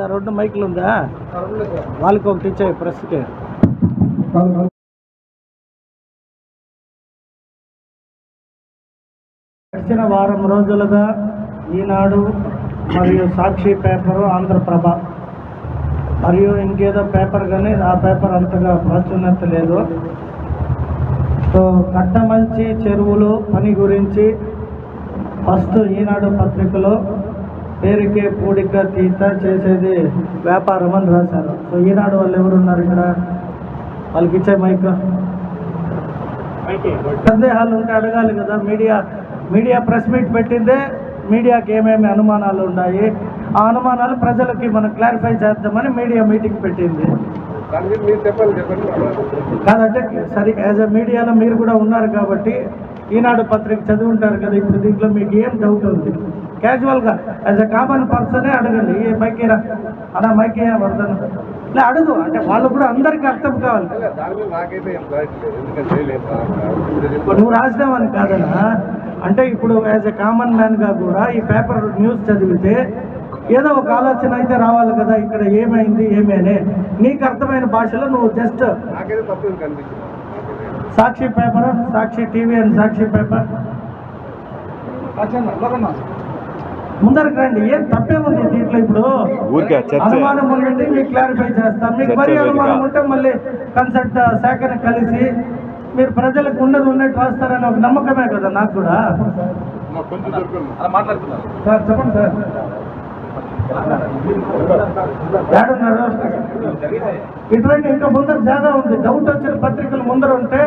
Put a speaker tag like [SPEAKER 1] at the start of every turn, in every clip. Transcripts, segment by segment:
[SPEAKER 1] లేదా రెండు మైకులు ఉందా? వాళ్ళకి ఒకటి ఇచ్చాయి ప్రెస్కి. గడిచిన వారం రోజులుగా ఈనాడు మరియు సాక్షి పేపరు ఆంధ్రప్రభ. మరియు ఇంకేదో పేపర్ కానీ ఆ పేపర్ అంతగా ప్రాచుర్యత లేదు. సో కట్టమంచి చెరువులు పని గురించి ఫస్ట్ ఈనాడు పత్రికలో పేరుకే పూడిక తీత చేసేది వ్యాపారం అని రాశారు. సో ఈనాడు వాళ్ళు ఎవరు ఉన్నారు ఇక్కడ? వాళ్ళకి ఇచ్చే మైక్. సందేహాలు ఉంటే అడగాలి కదా. మీడియా మీడియా ప్రెస్ మీట్ పెట్టిందే మీడియాకి ఏమేమి అనుమానాలు ఉన్నాయి? ఆ అనుమానాలు ప్రజలకి మనం క్లారిఫై చేద్దామని మీడియా మీటింగ్ పెట్టింది. కాదంటే సరే యాజ్ అ మీడియాలో మీరు కూడా ఉన్నారు కాబట్టి ఈనాడు పత్రిక చదివి ఉంటారు కదా ఇప్పుడు దీంట్లో మీకు ఏం డౌట్ ఉంది? క్యాజువల్గా యాజ్ అ కామన్ పర్సనే అడగండి ఏ మైకి రా? అలా మైకి వర్ధన్ లే అడుగు. అంటే వాళ్ళు కూడా అందరికీ అర్థం కావాలి. నువ్వు రాసినావని కాదనా అంటే ఇప్పుడు యాజ్ ఎ కామన్ మ్యాన్గా కూడా ఈ పేపర్ న్యూస్ చదివితే ఏదో ఒక ఆలోచన అయితే రావాలి కదా ఇక్కడ ఏమైంది ఏమేనే నీకు అర్థమైన భాషలో నువ్వు just Sakshi paper Sakshi TV and Sakshi paper ముందరకు రండి ఏం తప్పేముంది దీంట్లో ఇప్పుడు. అనుమానం ఉండండి మీకు క్లారిఫై చేస్తాం. మీకు మరీ. అనుమానం ఉంటే మళ్ళీ కన్సల్ట్ శాఖను కలిసి మీరు ప్రజలకు ఉన్నది ఉన్నట్టు రాస్తారని ఒక నమ్మకమే కదా నాకు కూడా. సార్ చెప్పండి సార్. ఇటువంటి ఇంకా ముందర జాగా ఉంది. డౌట్ వచ్చిన పత్రికలు ముందర ఉంటే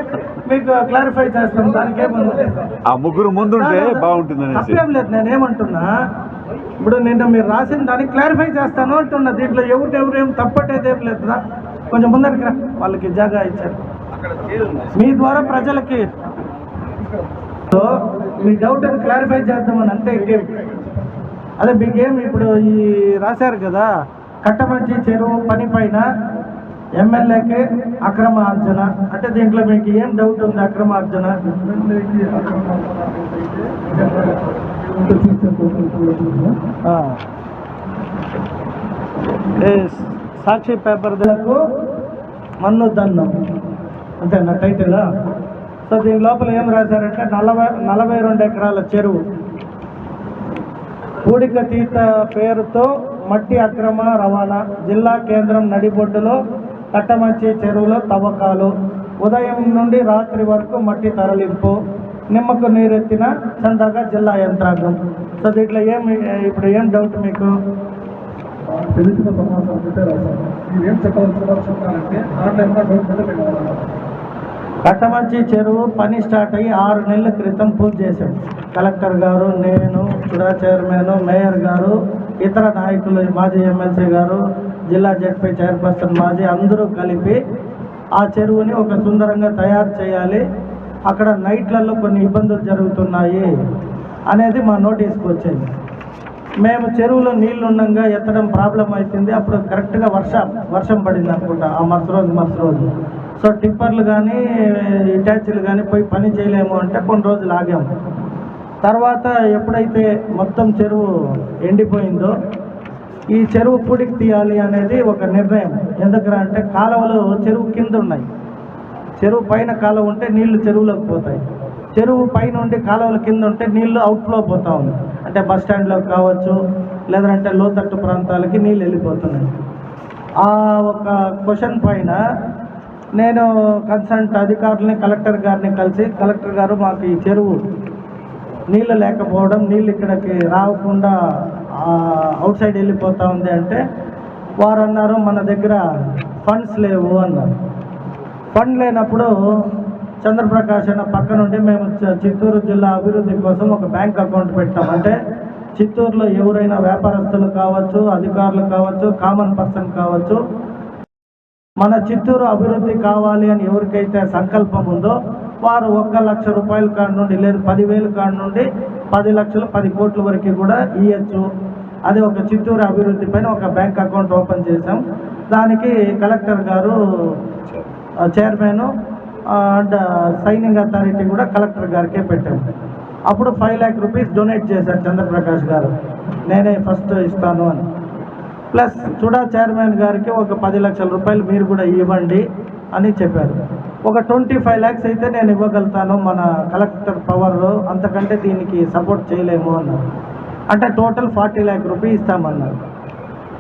[SPEAKER 1] మీకు క్లారిఫై చేస్తాం. దానికి ఏముంది
[SPEAKER 2] ఆ ముగ్గురు ముందుంటే బాగుంటుంది
[SPEAKER 1] తప్పేం లేదు. నేను ఏమంటున్నా? ఇప్పుడు నిన్న మీరు రాసిన దాన్ని క్లారిఫై చేస్తాను అంటున్నా. దీంట్లో ఎవరు ఎవరు ఏం తప్పట్టేది ఏం లేదు. కొంచెం ముందరికి రా. వాళ్ళకి జాగా ఇచ్చారు. మీ ద్వారా ప్రజలకి మీ డౌట్ అని క్లారిఫై చేద్దామని అంతే ఇంకేం. అదే మీకేం ఇప్పుడు ఈ రాశారు కదా కట్టమంచి చెరువు పని పైన ఎమ్మెల్యేకి అక్రమ అర్జన అంటే దీంట్లో మీకు ఏం డౌట్ ఉంది అక్రమ అర్జన ఆ. ఏ సాక్షి పేపర్లకు మన్ను దండం. అంతే నా టైటిల్? సో దీని లోపల ఏం రాశారంటే నలభై నలభై రెండు ఎకరాల చెరువు. పూడిక తీత పేరుతో మట్టి అక్రమ రవాణా జిల్లా కేంద్రం నడిబొడ్డులో కట్టమంచి చెరువులో తవ్వకాలు. ఉదయం నుండి రాత్రి వరకు మట్టి తరలింపు. నిమ్మకు నీరెత్తిన చందాగా జిల్లా యంత్రాంగం. సో దీంట్లో ఏం ఇప్పుడు ఏం డౌట్ మీకు?
[SPEAKER 3] తెలిసిన సమాచారం ఉంటే రాశాను. చెప్పాల్సిన చెప్పాలంటే ఆన్లైన్లో డౌట్ ఉంటే
[SPEAKER 1] కట్టమంచి చెరువు పని స్టార్ట్ అయ్యి ఆరు నెలల క్రితం పూజ చేశాం కలెక్టర్ గారు నేను చుడా చైర్మన్ మేయర్ గారు ఇతర నాయకులు మాజీ ఎమ్మెల్సీ గారు జిల్లా జడ్పీ చైర్పర్సన్ మాజీ అందరూ కలిపి ఆ చెరువుని ఒక సుందరంగా తయారు చేయాలి. అక్కడ నైట్లలో కొన్ని ఇబ్బందులు జరుగుతున్నాయి అనేది మా నోటీస్కి వచ్చింది. మేము చెరువులో నీళ్ళు ఉండగా ఎత్తడం ప్రాబ్లం అవుతుంది అప్పుడు కరెక్ట్గా వర్షం వర్షం పడింది అనుకుంటా. ఆ మరుస రోజు మరుస రోజు. సో టిప్పర్లు కానీ ఇటాచీలు కానీ పోయి పని చేయలేము అంటే కొన్ని రోజులు ఆగాము. తర్వాత ఎప్పుడైతే మొత్తం చెరువు ఎండిపోయిందో ఈ చెరువు పూడికి తీయాలి అనేది ఒక నిర్ణయం. ఎందుకరా అంటే కాలువలు చెరువు కింద ఉన్నాయి. చెరువు పైన కాలువ ఉంటే నీళ్ళు చెరువులోకి పోతాయి. చెరువు పైన ఉండి కాలువల కింద ఉంటే నీళ్ళు అవుట్ఫ్లో పోతా ఉంది అంటే బస్ స్టాండ్లోకి కావచ్చు లేదంటే లోతట్టు ప్రాంతాలకి నీళ్ళు వెళ్ళిపోతున్నాయి. ఆ ఒక క్వశ్చన్ పైన నేను కన్సల్ట్ అధికారులని కలెక్టర్ గారిని కలిసి కలెక్టర్ గారు మాకు ఈ చెరువు నీళ్ళు లేకపోవడం నీళ్ళు ఇక్కడికి రాకుండా అవుట్ సైడ్ వెళ్ళిపోతూ ఉంది అంటే వారు అన్నారు మన దగ్గర ఫండ్స్ లేవు అన్నారు. ఫండ్ లేనప్పుడు చంద్రప్రకాష్ అన్న పక్క నుండి మేము చిత్తూరు జిల్లా అభివృద్ధి కోసం ఒక బ్యాంక్ అకౌంట్ పెట్టాం. అంటే చిత్తూరులో ఎవరైనా వ్యాపారస్తులు కావచ్చు అధికారులు కావచ్చు కామన్ పర్సన్ కావచ్చు మన చిత్తూరు అభివృద్ధి కావాలి అని ఎవరికైతే సంకల్పం ఉందో వారు ఒక్క లక్ష రూపాయల కాడ నుండి లేదు పదివేల కాడ నుండి పది లక్షలు పది కోట్ల వరకు కూడా ఇవ్వచ్చు అది ఒక చిత్తూరు అభివృద్ధి పైన ఒక బ్యాంక్ అకౌంట్ ఓపెన్ చేశాం. దానికి కలెక్టర్ గారు చైర్మన్ అండ్ సైనింగ్ అథారిటీ కూడా కలెక్టర్ గారికే పెట్టాం. అప్పుడు ఫైవ్ ల్యాక్ రూపీస్ డొనేట్ చేశారు చంద్రప్రకాష్ గారు. నేనే ఫస్ట్ ఇస్తాను అని. ప్లస్ చుడా చైర్మన్ గారికి ఒక పది లక్షల రూపాయలు మీరు కూడా ఇవ్వండి అని చెప్పారు. ఒక ట్వంటీ ఫైవ్ ల్యాక్స్ అయితే నేను ఇవ్వగలుగుతాను మన కలెక్టర్ పవర్ అంతకంటే దీనికి సపోర్ట్ చేయలేము అన్నారు. అంటే టోటల్ ఫార్టీ ల్యాక్ రూపీస్ ఇస్తామన్నారు.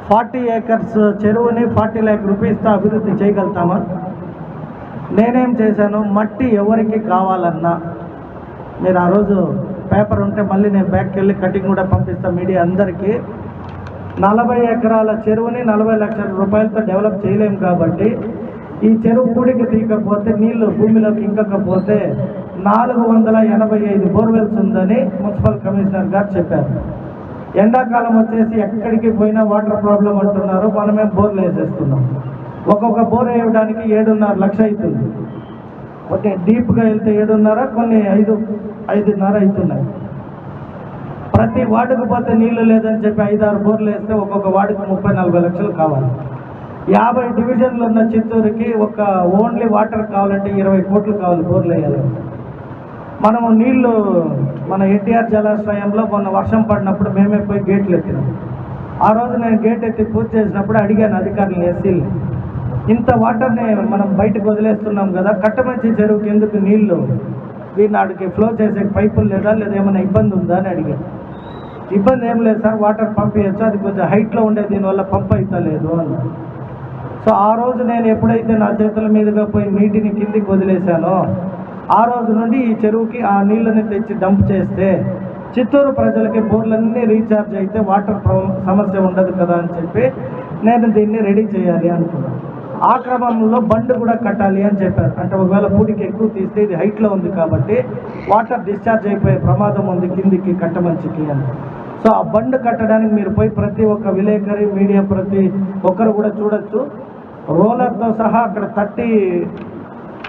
[SPEAKER 1] ఫార్టీ ఏకర్స్ చెరువుని ఫార్టీ ల్యాక్ రూపీస్తో అభివృద్ధి చేయగలుగుతామా? నేనేం చేశాను మట్టి ఎవరికి కావాలన్నా మీరు ఆ రోజు పేపర్ ఉంటే మళ్ళీ నేను బ్యాక్కి వెళ్ళి కటింగ్ కూడా పంపిస్తాను మీడియా అందరికీ. నలభై ఎకరాల చెరువుని నలభై లక్షల రూపాయలతో డెవలప్ చేయలేము కాబట్టి ఈ చెరువు కూడికి తీయకపోతే నీళ్ళు భూమిలోకి ఇంకకపోతే నాలుగు వందల ఎనభై ఐదు బోర్వెల్స్ ఉందని మున్సిపల్ కమిషనర్ గారు చెప్పారు. ఎండాకాలం వచ్చేసి ఎక్కడికి పోయినా వాటర్ ప్రాబ్లం అంటున్నారు. మనమే బోర్లు వేసేస్తున్నాం. ఒక్కొక్క బోర్ వేయడానికి ఏడున్నర లక్ష అవుతుంది. ఓకే డీప్గా వెళ్తే ఏడున్నర కొన్ని ఐదు ఐదున్నర అవుతున్నాయి. ప్రతి వార్డుకు పోతే నీళ్ళు లేదని చెప్పి ఐదారు బోర్లు వేస్తే ఒక్కొక్క వార్డుకు ముప్పై నలభై లక్షలు కావాలి. యాభై డివిజన్లు ఉన్న చిత్తూరుకి ఒక ఓన్లీ వాటర్ కావాలంటే ఇరవై కోట్లు కావాలి బోర్లు వేయాలి. మనము నీళ్ళు మన ఎన్టీఆర్ జలాశయంలో మొన్న వర్షం పడినప్పుడు మేమే పోయి గేట్లు ఎత్తినాం. ఆ రోజు నేను గేట్ ఎత్తి పూజ చేసినప్పుడు అడిగాను అధికారులు ఎస్సీలు ఇంత వాటర్ని మనం బయటకు వదిలేస్తున్నాం కదా కట్టమంచి చెరువుకి ఎందుకు నీళ్ళు? దీనాడికి ఫ్లో చేసే పైపులు లేదా లేదా ఏమైనా ఇబ్బంది ఉందా అని అడిగాను. ఇబ్బంది ఏం లేదు సార్ వాటర్ పంప్ అది కొంచెం హైట్లో ఉండే దీనివల్ల పంప్ అవుతలేదు అని. అన్నారు సో ఆ రోజు నేను ఎప్పుడైతే నా చేతుల మీదుగా పోయి నీటిని కిందికి వదిలేశానో ఆ రోజు నుండి ఈ చెరువుకి ఆ నీళ్ళని తెచ్చి డంప్ చేస్తే చిత్తూరు ప్రజలకి బోర్లన్నీ రీఛార్జ్ అయితే వాటర్ ప్ర- సమస్య ఉండదు కదా అని చెప్పి నేను దీన్ని రెడీ చేయాలి అనుకున్నాను ఆ క్రమంలో బండ్ కూడా కట్టాలి అని చెప్పారు. అంటే ఒకవేళ పూడికి ఎక్కువ తీస్తే ఇది హైట్లో ఉంది కాబట్టి వాటర్ డిశ్చార్జ్ అయిపోయే ప్రమాదం ఉంది కిందికి కట్టమంచికి అని. సో ఆ బండ్ కట్టడానికి మీరు పోయి ప్రతి ఒక్క విలేకరి మీడియా ప్రతి ఒక్కరు కూడా చూడొచ్చు. రోలర్తో సహా అక్కడ థర్టీ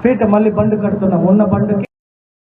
[SPEAKER 1] ఫీట్ మళ్ళీ బండ్ కడుతున్నాం. ఉన్న బండుకి